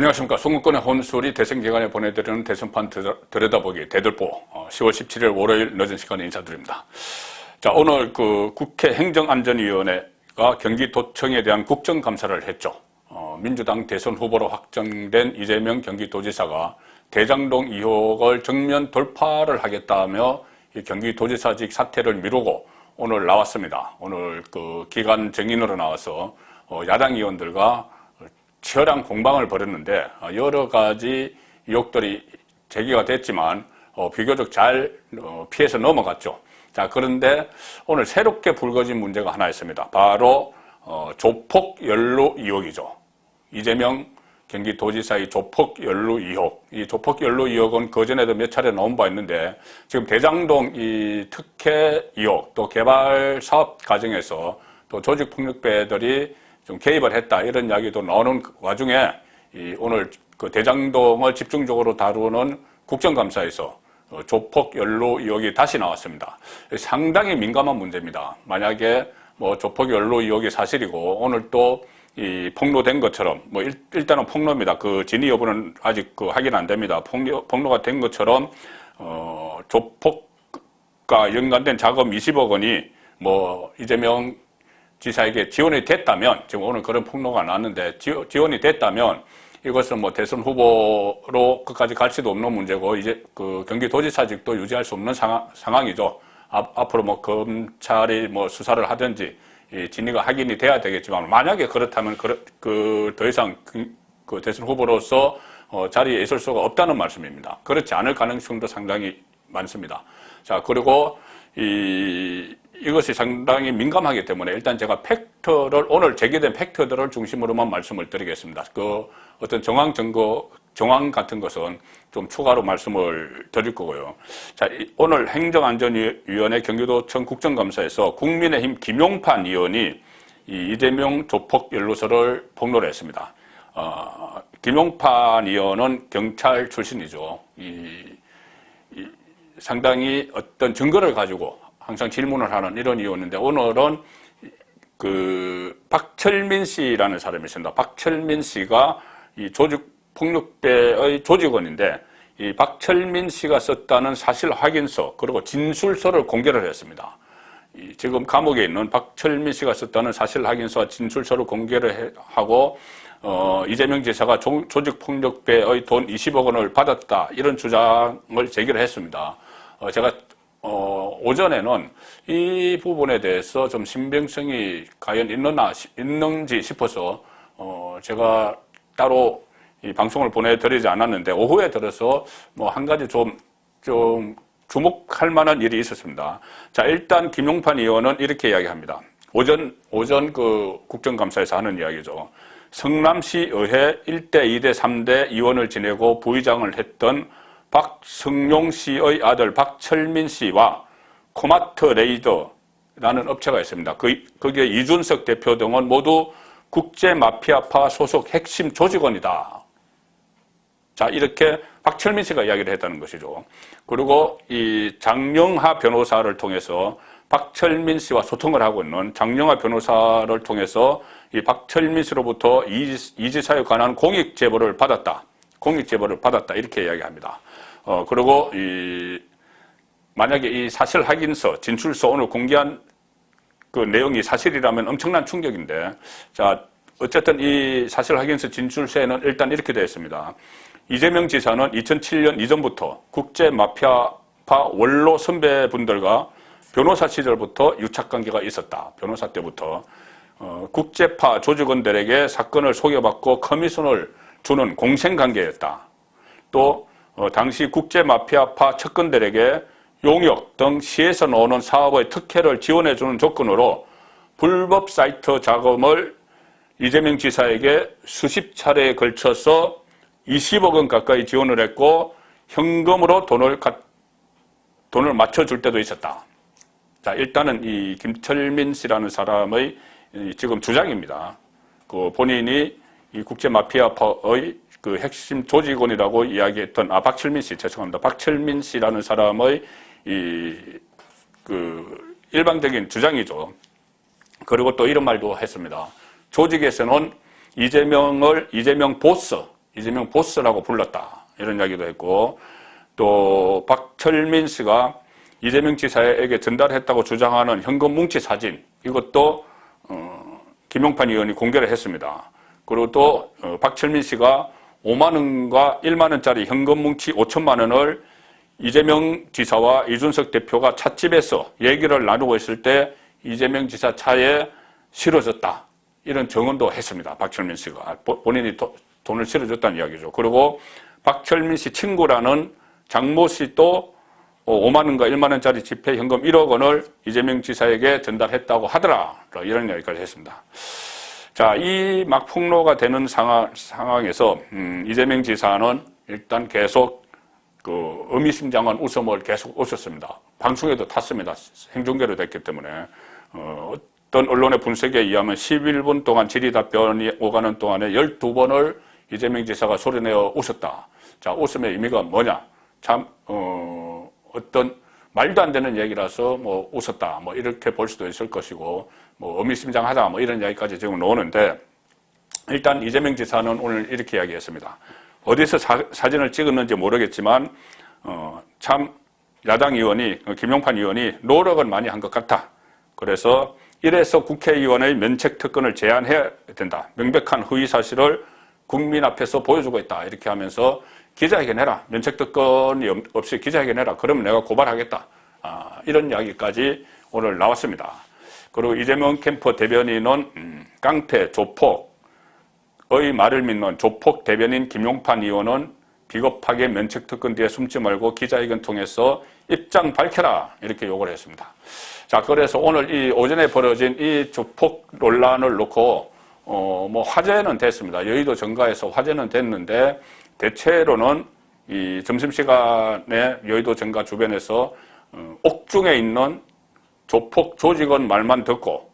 안녕하십니까. 송근권의 혼술이 대선 기간에 보내드리는 대선판 들여- 들여다보기 대들보 어, 10월 17일 월요일 늦은 시간에 인사드립니다. 자, 오늘 그 국회 행정안전위원회가 경기도청에 대한 국정감사를 했죠. 어, 민주당 대선 후보로 확정된 이재명 경기도지사가 대장동 의혹을 정면 돌파를 하겠다며 이 경기도지사직 사퇴를 미루고 오늘 나왔습니다. 오늘 그 기간 정인으로 나와서 어, 야당 의원들과 치열한 공방을 벌였는데 어, 여러 가지 의혹들이 제기가 됐지만 어, 비교적 잘 어, 피해서 넘어갔죠. 자 그런데 오늘 새롭게 불거진 문제가 하나 있습니다. 바로 어, 조폭 연루 의혹이죠. 이재명 경기도지사의 조폭 연루 의혹. 이 조폭 연루 의혹은 그 전에도 몇 차례 나온 바 있는데 지금 대장동 이 특혜 의혹 또 개발 사업 과정에서 또 조직 폭력배들이 좀 개입을 했다 이런 이야기도 나오는 와중에 이 오늘 그 대장동을 집중적으로 다루는 국정감사에서 어, 조폭 연루 의혹이 다시 나왔습니다. 상당히 민감한 문제입니다. 만약에 뭐 조폭 연루 의혹이 사실이고 오늘 또 이 폭로된 것처럼 뭐 일, 단은 폭로입니다. 그 진위 여부는 아직 그 확인 안 됩니다. 폭로, 폭로가 된 것처럼 어 조폭과 연관된 자금 20억 원이 뭐 이재명 지사에게 지원이 됐다면 지금 오늘 그런 폭로가 나왔는데 지원이 됐다면 이것은 뭐 대선 후보로 끝까지 갈 수도 없는 문제고 이제 그 경기도지사직도 유지할 수 없는 상황, 상황이죠. 앞, 앞으로 뭐 검찰이 뭐 수사를 하든지 이 진위가 확인이 돼야 되겠지만 만약에 그렇다면 그 더 이상 그, 그 대선 후보로서 어, 자리에 있을 수가 없다는 말씀입니다. 그렇지 않을 가능성도 상당히 많습니다. 자 그리고 이 이것이 상당히 민감하기 때문에 일단 제가 팩트를 오늘 제기된 팩트들을 중심으로만 말씀을 드리겠습니다. 그 어떤 정황 증거 정황 같은 것은 좀 추가로 말씀을 드릴 거고요. 자, 오늘 행정안전위원회 경기도청 국정감사에서 국민의힘 김용판 의원이 이 이재명 조폭 연루서를 폭로를 했습니다. 어, 김용판 의원은 경찰 출신이죠. 이, 이 상당히 어떤 증거를 가지고 항상 질문을 하는 이런 이유였는데 오늘은 그 박철민 씨라는 사람이 있습니다. 박철민 씨가 이 조직 폭력배의 조직원인데 이 박철민 씨가 썼다는 사실 확인서 그리고 진술서를 공개를 했습니다. 지금 감옥에 있는 박철민 씨가 썼다는 사실 확인서와 진술서를 공개를 하고 어, 이재명 지사가 조, 조직 폭력배의 돈 20억 원을 받았다 이런 주장을 제기를 했습니다. 어, 제가 어, 오전에는 이 부분에 대해서 좀 신빙성이 과연 있느나, 있는지 싶어서, 어, 제가 따로 이 방송을 보내드리지 않았는데, 오후에 들어서 뭐 한 가지 좀, 좀 주목할 만한 일이 있었습니다. 자, 일단 김용판 의원은 이렇게 이야기합니다. 오전, 오전 그 국정감사에서 하는 이야기죠. 성남시 의회 1대, 2대, 3대 의원을 지내고 부의장을 했던 박성용 씨의 아들 박철민 씨와 코마트 레이더라는 업체가 있습니다. 그, 거기에 이준석 대표 등은 모두 국제 마피아파 소속 핵심 조직원이다. 자, 이렇게 박철민 씨가 이야기를 했다는 것이죠. 그리고 이 장영하 변호사를 통해서 박철민 씨와 소통을 하고 있는 장영하 변호사를 통해서 이 박철민 씨로부터 이, 이 지사에 관한 공익 제보를 받았다. 공익 제보를 받았다. 이렇게 이야기합니다. 어, 그리고 이, 만약에 이 사실 확인서, 진술서 오늘 공개한 그 내용이 사실이라면 엄청난 충격인데, 자, 어쨌든 이 사실 확인서 진술서에는 일단 이렇게 되어 있습니다. 이재명 지사는 2007년 이전부터 국제 마피아파 원로 선배분들과 변호사 시절부터 유착관계가 있었다. 변호사 때부터. 어, 국제파 조직원들에게 사건을 소개받고 커미션을 주는 공생관계였다. 또 어, 당시 국제 마피아파 측근들에게 용역 등 시에서 나오는 사업의 특혜를 지원해주는 조건으로 불법 사이트 자금을 이재명 지사에게 수십 차례에 걸쳐서 20억 원 가까이 지원을 했고 현금으로 돈을 가, 돈을 맞춰줄 때도 있었다. 자 일단은 이 김철민 씨라는 사람의 지금 주장입니다. 그 본인이 이 국제 마피아파의 그 핵심 조직원이라고 이야기했던 아 박철민 씨 죄송합니다. 박철민 씨라는 사람의 이 그 일방적인 주장이죠. 그리고 또 이런 말도 했습니다. 조직에서는 이재명을 이재명 보스 이재명 보스라고 불렀다. 이런 이야기도 했고 또 박철민 씨가 이재명 지사에게 전달했다고 주장하는 현금 뭉치 사진 이것도 어, 김용판 의원이 공개를 했습니다. 그리고 또 어, 박철민 씨가 5만 원과 1만 원짜리 현금 뭉치 5천만 원을 이재명 지사와 이준석 대표가 찻집에서 얘기를 나누고 있을 때 이재명 지사 차에 실어줬다. 이런 증언도 했습니다. 박철민 씨가. 보- 본인이 도- 돈을 실어줬다는 이야기죠. 그리고 박철민 씨 친구라는 장모 씨도 5만 원과 1만 원짜리 지폐 현금 1억 원을 이재명 지사에게 전달했다고 하더라. 이런 이야기까지 했습니다. 자, 이 막 폭로가 되는 상황, 상황 에서 음, 이재명 지사는 일단 계속 그 의미심장한 웃음을 계속 웃었습니다. 방송에도 탔습니다. 행정계로 됐기 때문에 어, 어떤 언론의 분석에 의하면 11분 동안 질의 답변이 오가는 동안에 12번을 이재명 지사가 소리내어 웃었다. 자, 웃음의 의미가 뭐냐? 참 어, 어떤 말도 안 되는 얘기라서 뭐 웃었다. 뭐 이렇게 볼 수도 있을 것이고 뭐 의미심장하다. 뭐 이런 이야기까지 지금 나오는데 일단 이재명 지사는 오늘 이렇게 이야기했습니다. 어디서 사, 진을 찍었는지 모르겠지만 어, 참 야당 의원이 어, 김용판 의원이 노력은 많이 한 것 같다. 그래서 이래서 국회의원의 면책 특권을 제한해야 된다. 명백한 허위 사실을 국민 앞에서 보여주고 있다. 이렇게 하면서 기자회견해라. 면책 특권이 없- 없이 기자회견해라. 그러면 내가 고발하겠다. 아, 이런 이야기까지 오늘 나왔습니다. 그리고 이재명 캠프 대변인은 음, 깡패, 조폭, 의 말을 믿는 조폭 대변인 김용판 의원은 비겁하게 면책특권 뒤에 숨지 말고 기자회견 통해서 입장 밝혀라 이렇게 요구를 했습니다. 자 그래서 오늘 이 오전에 벌어진 이 조폭 논란을 놓고 어 뭐 화제는 됐습니다. 여의도 정가에서 화제는 됐는데 대체로는 이 점심시간에 여의도 정가 주변에서 어, 옥중에 있는 조폭 조직원 말만 듣고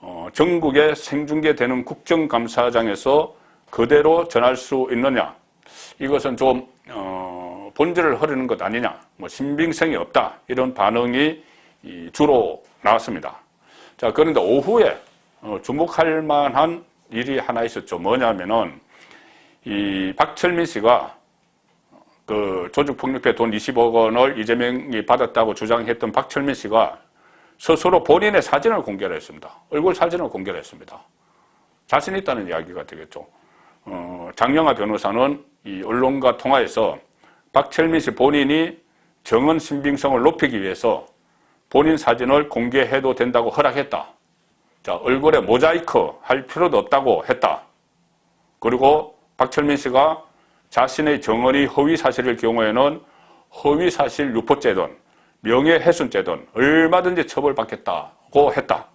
어, 전국에 생중계되는 국정감사장에서 그대로 전할 수 있느냐? 이것은 좀 어, 본질을 흐르는 것 아니냐? 뭐 신빙성이 없다 이런 반응이 이 주로 나왔습니다. 자 그런데 오후에 어, 주목할 만한 일이 하나 있었죠. 뭐냐면은 이 박철민 씨가 그 조직폭력배 돈 20억 원을 이재명이 받았다고 주장했던 박철민 씨가 스스로 본인의 사진을 공개를 했습니다. 얼굴 사진을 공개를 했습니다. 자신 있다는 이야기가 되겠죠. 어, 장영하 변호사는 이 언론과 통화에서 박철민 씨 본인이 정언 신빙성을 높이기 위해서 본인 사진을 공개해도 된다고 허락했다. 자, 얼굴에 모자이크 할 필요도 없다고 했다. 그리고 박철민 씨가 자신의 정언이 허위 사실일 경우에는 허위 사실 유포죄든 명예훼손죄든 얼마든지 처벌받겠다고 했다.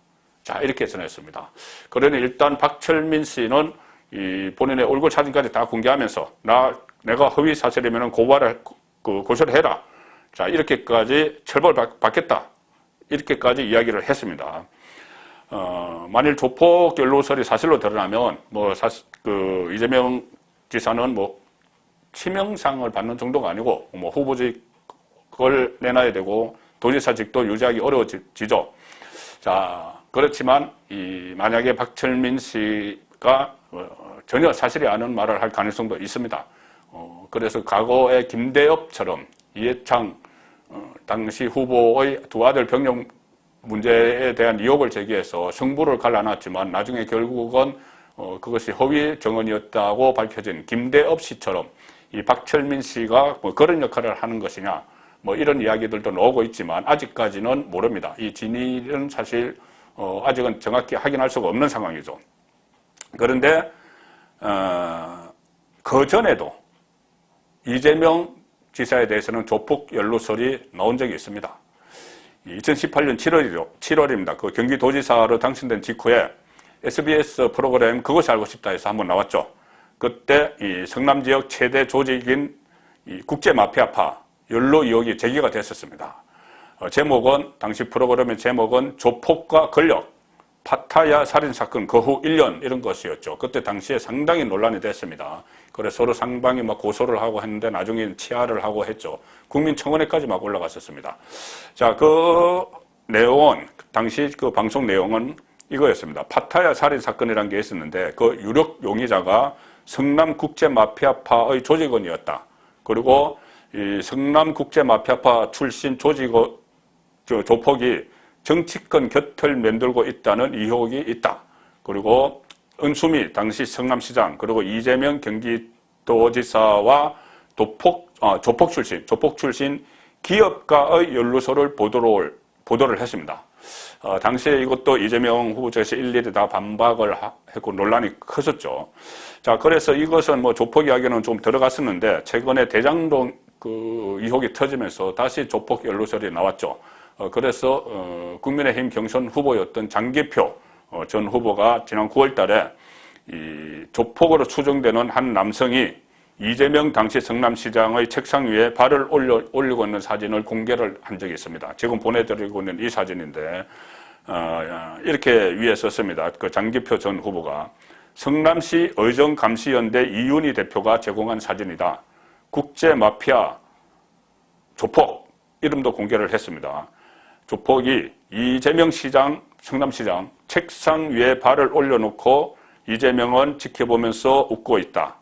자, 이렇게 전했습니다. 그러니 일단 박철민 씨는 이 본인의 얼굴 사진까지 다 공개하면서 나 내가 허위 사실이면 고발을 그 고소를 해라. 자, 이렇게까지 처벌받겠다. 이렇게까지 이야기를 했습니다. 어, 만일 조폭 연루설이 사실로 드러나면 뭐 사실 그 이재명 지사는 뭐 치명상을 받는 정도가 아니고 뭐 후보직을 내놔야 되고 도지사직도 유지하기 어려워지죠. 자 그렇지만 이 만약에 박철민 씨가 어, 전혀 사실이 아닌 말을 할 가능성도 있습니다. 어, 그래서 과거에 김대엽처럼 이해창 어, 당시 후보의 두 아들 병역 문제에 대한 의혹을 제기해서 승부를 갈라놨지만 나중에 결국은 어, 그것이 허위 정언이었다고 밝혀진 김대업 씨처럼 이 박철민 씨가 뭐 그런 역할을 하는 것이냐 뭐 이런 이야기들도 나오고 있지만 아직까지는 모릅니다. 이 진실은 사실 어, 아직은 정확히 확인할 수가 없는 상황이죠. 그런데 어, 그 전에도 이재명 지사에 대해서는 조폭 연루설이 나온 적이 있습니다. 2018년 7월이죠. 7월입니다. 그 경기도지사로 당선된 직후에 SBS 프로그램 그것이 알고 싶다 해서 한번 나왔죠. 그때 이 성남 지역 최대 조직인 이 국제 마피아파 연루 의혹이 제기가 됐었습니다. 어, 제목은 당시 프로그램의 제목은 조폭과 권력 파타야 살인 사건 그 후 1년 이런 것이었죠. 그때 당시에 상당히 논란이 됐습니다. 그래서 서로 상방이 막 고소를 하고 했는데 나중에 치하를 하고 했죠. 국민청원회까지 막 올라갔었습니다. 자, 그 내용은 당시 그 방송 내용은 이거였습니다. 파타야 살인 사건이라는 게 있었는데 그 유력 용의자가 성남 국제 마피아파의 조직원이었다. 그리고 이 성남 국제 마피아파 출신 조직원 저 조폭이 정치권 곁을 만들고 있다는 의혹이 있다. 그리고 은수미 당시 성남시장 그리고 이재명 경기도지사와 도폭 아, 조폭 출신 조폭 출신 기업가의 연루소를 보도를 보도를 했습니다. 어, 당시에 이것도 이재명 후보 측에서 일일이 다 반박을 하- 했고 논란이 컸었죠. 자, 그래서 이것은 뭐 조폭 이야기는 좀 들어갔었는데 최근에 대장동 그 의혹이 터지면서 다시 조폭 연루설이 나왔죠. 어, 그래서 어, 국민의힘 경선 후보였던 장기표 어, 전 후보가 지난 9월 달에 이 조폭으로 추정되는 한 남성이 이재명 당시 성남시장의 책상 위에 발을 올려, 올리고 있는 사진을 공개를 한 적이 있습니다. 지금 보내드리고 있는 이 사진인데 어, 이렇게 위에 썼습니다. 그 장기표 전 후보가 성남시 의정감시연대 이윤희 대표가 제공한 사진이다. 국제 마피아 조폭 이름도 공개를 했습니다. 조폭이 이재명 시장, 성남시장 책상 위에 발을 올려놓고 이재명은 지켜보면서 웃고 있다.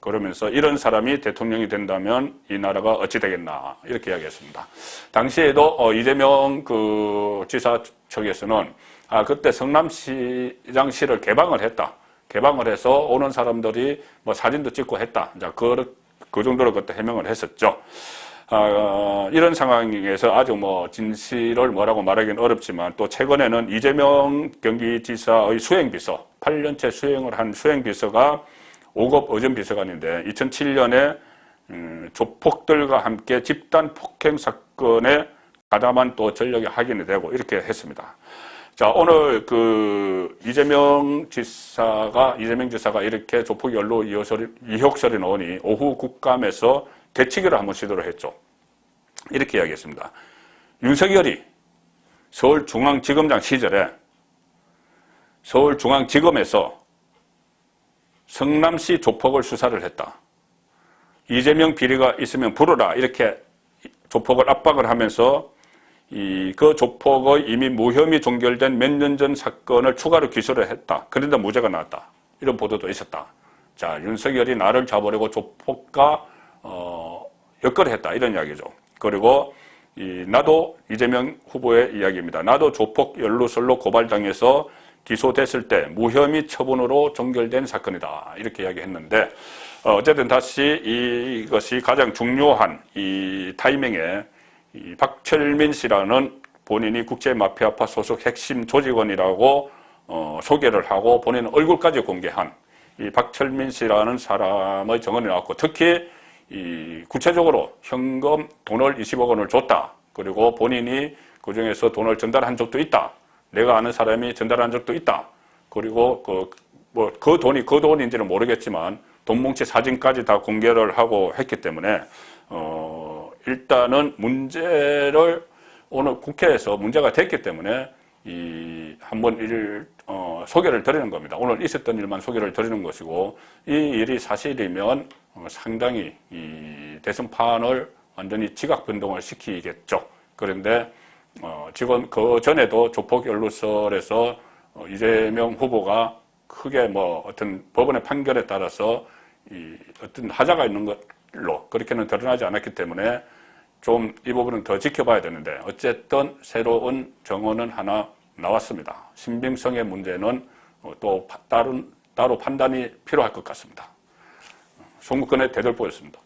그러면서 이런 사람이 대통령이 된다면 이 나라가 어찌 되겠나 이렇게 이야기했습니다. 당시에도 어, 이재명 그 지사 측에서는 아 그때 성남시장시를 개방을 했다. 개방을 해서 오는 사람들이 뭐 사진도 찍고 했다. 자, 그, 그 정도로 그때 해명을 했었죠. 아, 이런 상황에서 아주 뭐 진실을 뭐라고 말하기는 어렵지만 또 최근에는 이재명 경기지사의 수행비서, 8년째 수행을 한 수행비서가 5급 의전 비서관인데 2007년에 음, 조폭들과 함께 집단 폭행 사건에 가담한 또 전력이 확인이 되고 이렇게 했습니다. 자, 오늘 그 이재명 지사가, 이재명 지사가 이렇게 조폭 연루 이호설이, 이혹설이 나오니 오후 국감에서 대치기를 한번 시도를 했죠. 이렇게 이야기했습니다. 윤석열이 서울중앙지검장 시절에 서울중앙지검에서 성남시 조폭을 수사를 했다. 이재명 비리가 있으면 부르라. 이렇게 조폭을 압박을 하면서 이 그 조폭의 이미 무혐의 종결된 몇 년 전 사건을 추가로 기소를 했다. 그런데 무죄가 나왔다. 이런 보도도 있었다. 자, 윤석열이 나를 잡으려고 조폭과 어, 역거를 했다. 이런 이야기죠. 그리고 이 나도 이재명 후보의 이야기입니다. 나도 조폭 연루설로 고발당해서 기소됐을 때 무혐의 처분으로 종결된 사건이다. 이렇게 이야기했는데 어, 어쨌든 다시 이것이 가장 중요한 이 타이밍에 이 박철민 씨라는 본인이 국제 마피아파 소속 핵심 조직원이라고 어, 소개를 하고 본인 얼굴까지 공개한 이 박철민 씨라는 사람의 정언이 나왔고 특히 이 구체적으로 현금 돈을 20억 원을 줬다. 그리고 본인이 그 중에서 돈을 전달한 적도 있다. 내가 아는 사람이 전달한 적도 있다. 그리고 그, 뭐, 그 돈이 그 돈인지는 모르겠지만 돈 뭉치 사진까지 다 공개를 하고 했기 때문에, 어, 일단은 문제를 오늘 국회에서 문제가 됐기 때문에 이 한번 일 어, 소개를 드리는 겁니다. 오늘 있었던 일만 소개를 드리는 것이고 이 일이 사실이면 어, 상당히 이 대선판을 완전히 지각 변동을 시키겠죠. 그런데 어, 지금 그 전에도 조폭 연루설에서 어, 이재명 후보가 크게 뭐 어떤 법원의 판결에 따라서 이 어떤 하자가 있는 걸로 그렇게는 드러나지 않았기 때문에 좀 이 부분은 더 지켜봐야 되는데 어쨌든 새로운 정언은 하나 나왔습니다. 신빙성의 문제는 어, 또 파- 다른 따로 판단이 필요할 것 같습니다. 송국근의 대들보였습니다.